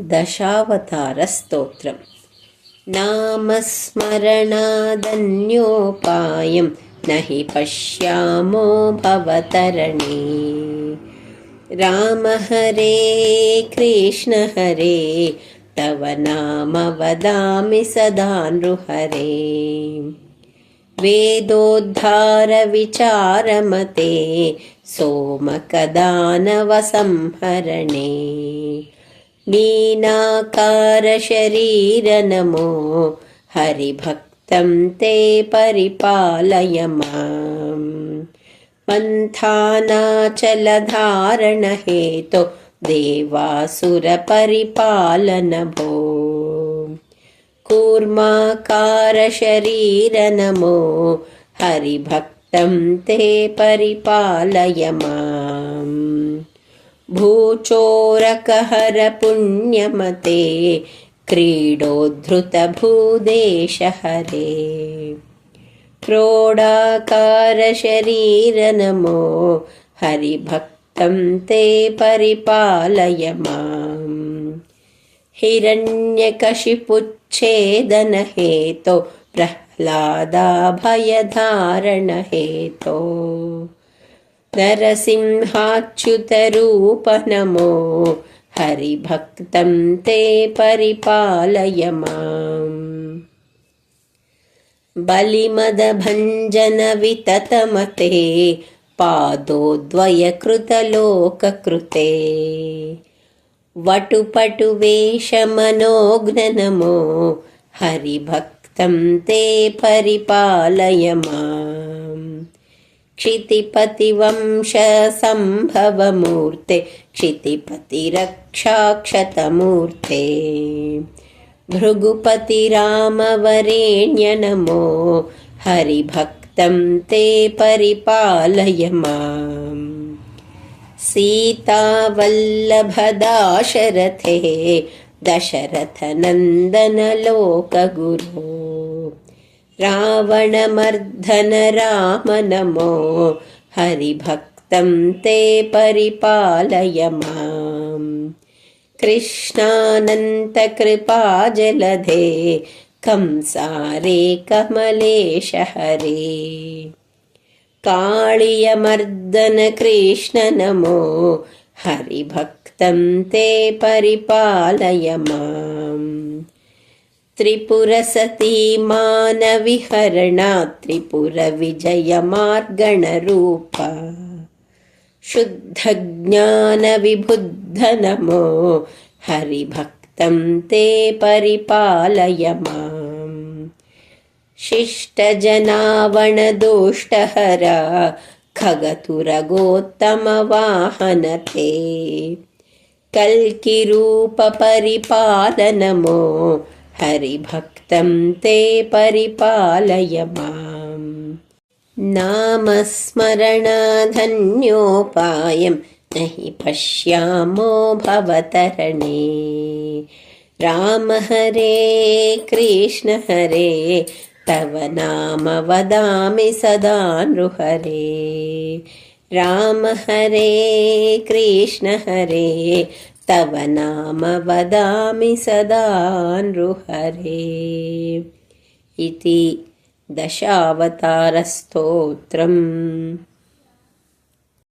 दशावतारस्तोत्रम्। नामस्मरणादन्योपायं न हि पश्यामो भवतरणे। राम हरे कृष्ण हरे तव नाम वदामि सदा नृहरे। वेदोद्धारविचारमते सोमकदानवसंहरणे लीनाकारशरीरनमो हरिभक्तं ते परिपालय माम्। पन्थानाचलधारणहेतो देवासुरपरिपालन भो कूर्माकारशरीरनमो हरिभक्तं ते परिपालय माम् भूचोरकहरपुण्यमते क्रीडोद्धृतभूदेश हरे क्रोडाकारशरीरनमो हरिभक्तं ते परिपालय माम्। हिरण्यकशिपुच्छेदनहेतो प्रह्लादाभयधारणहेतो नरसिंहाच्युतरूप नमो हरिभक्तं ते परिपालय माम् बलिमदभञ्जनविततमते पादोद्वयकृतलोककृते। वटुपटुवेषमनोघ्ननमो हरिभक्तं ते परिपालय माम् क्षितिपतिवंशसम्भवमूर्ते क्षितिपतिरक्षाक्षतमूर्ते भृगुपतिरामवरेण्य नमो हरिभक्तं ते परिपालय माम् सीतावल्लभदाशरथे दशरथनन्दनलोकगुरो रावणमर्दन राम नमो हरिभक्तं ते परिपालय माम्। कृष्णानन्तकृपाजलधे कंसारे कमलेश हरे काळियमर्दन कृष्ण नमो हरिभक्तं ते परिपालय माम् त्रिपुरसती मानविहरणा त्रिपुरविजयमार्गणरूप शुद्धज्ञानविबुद्ध नमो हरिभक्तं ते परिपालय माम्। शिष्टजनावणदोष्टहर खगतुरगोत्तमवाहनते। कल्किरूपपरिपालनमो हरिभक्तं ते परिपालय माम्। नामस्मरणाधन्योपायं न हि पश्यामो भवतरणे। राम हरे कृष्ण हरे तव नाम वदामि सदा नृहरे राम हरे कृष्ण हरे तव नाम वदामि सदा नृहरे। इति दशावतारस्तोत्रम्